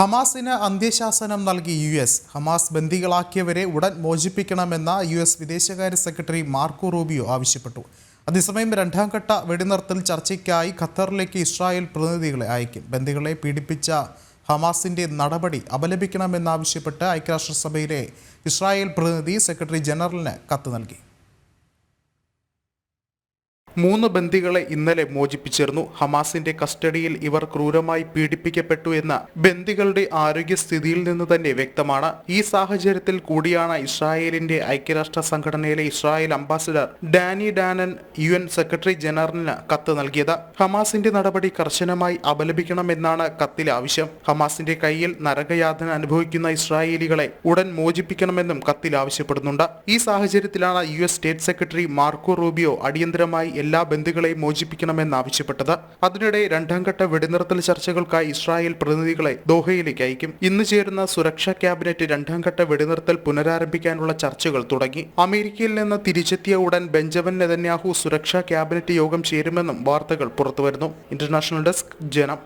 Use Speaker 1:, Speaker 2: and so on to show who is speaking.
Speaker 1: ഹമാസിന് അന്ത്യശാസനം നൽകി U S. Hamas ബന്ദികളാക്കിയവരെ ഉടൻ മോചിപ്പിക്കണമെന്ന യു എസ് വിദേശകാര്യ സെക്രട്ടറി മാർക്കോ റൂബിയോ ആവശ്യപ്പെട്ടു. അതേസമയം രണ്ടാം ഘട്ട വെടിനിർത്തൽ ചർച്ചയ്ക്കായി ഖത്തറിലേക്ക് ഇസ്രായേൽ പ്രതിനിധികളെ അയക്കും. ബന്ദികളെ പീഡിപ്പിച്ച ഹമാസിന്റെ നടപടി അപലപിക്കണമെന്നാവശ്യപ്പെട്ട് ഐക്യരാഷ്ട്രസഭയിലെ ഇസ്രായേൽ പ്രതിനിധി സെക്രട്ടറി ജനറലിന് കത്ത് നൽകി. മൂന്ന് ബന്ദികളെ ഇന്നലെ മോചിപ്പിച്ചിരുന്നു. ഹമാസിന്റെ കസ്റ്റഡിയിൽ ഇവർ ക്രൂരമായി പീഡിപ്പിക്കപ്പെട്ടു എന്ന ബന്ദികളുടെ ആരോഗ്യസ്ഥിതിയിൽ നിന്ന് തന്നെ വ്യക്തമാണ്. ഈ സാഹചര്യത്തിൽ കൂടിയാണ് ഇസ്രായേലിന്റെ ഐക്യരാഷ്ട്ര സംഘടനയിലെ Israel ambassador Danny Danon U N secretary ജനറലിന് കത്ത് നൽകിയത്. ഹമാസിന്റെ നടപടി കർശനമായി അപലപിക്കണമെന്നാണ് കത്തിൽ ആവശ്യം. ഹമാസിന്റെ കയ്യിൽ നരകയാതന അനുഭവിക്കുന്ന ഇസ്രായേലികളെ ഉടൻ മോചിപ്പിക്കണമെന്നും കത്തിൽ ആവശ്യപ്പെടുന്നുണ്ട്. ഈ സാഹചര്യത്തിലാണ് U S state secretary Marco Rubio അടിയന്തരമായി എല്ലാ ബന്ധുക്കളെയും മോചിപ്പിക്കണമെന്നാവശ്യപ്പെട്ടത് അതിനിടെ രണ്ടാം ഘട്ട വെടിനിർത്തൽ ചർച്ചകൾക്കായി ഇസ്രായേൽ പ്രതിനിധികളെ ദോഹയിലേക്ക് അയക്കും. ഇന്ന് ചേരുന്ന സുരക്ഷാ ക്യാബിനറ്റ് രണ്ടാം ഘട്ട വെടിനിർത്തൽ പുനരാരംഭിക്കാനുള്ള ചർച്ചകൾ തുടങ്ങി. അമേരിക്കയിൽ നിന്ന് തിരിച്ചെത്തിയ ഉടൻ ബെഞ്ചമിൻ നെതന്യാഹു സുരക്ഷാ ക്യാബിനറ്റ് യോഗം ചേരുമെന്നും വാർത്തകൾ പുറത്തുവരുന്നു. ഇന്റർനാഷണൽ ഡെസ്ക് ജനം.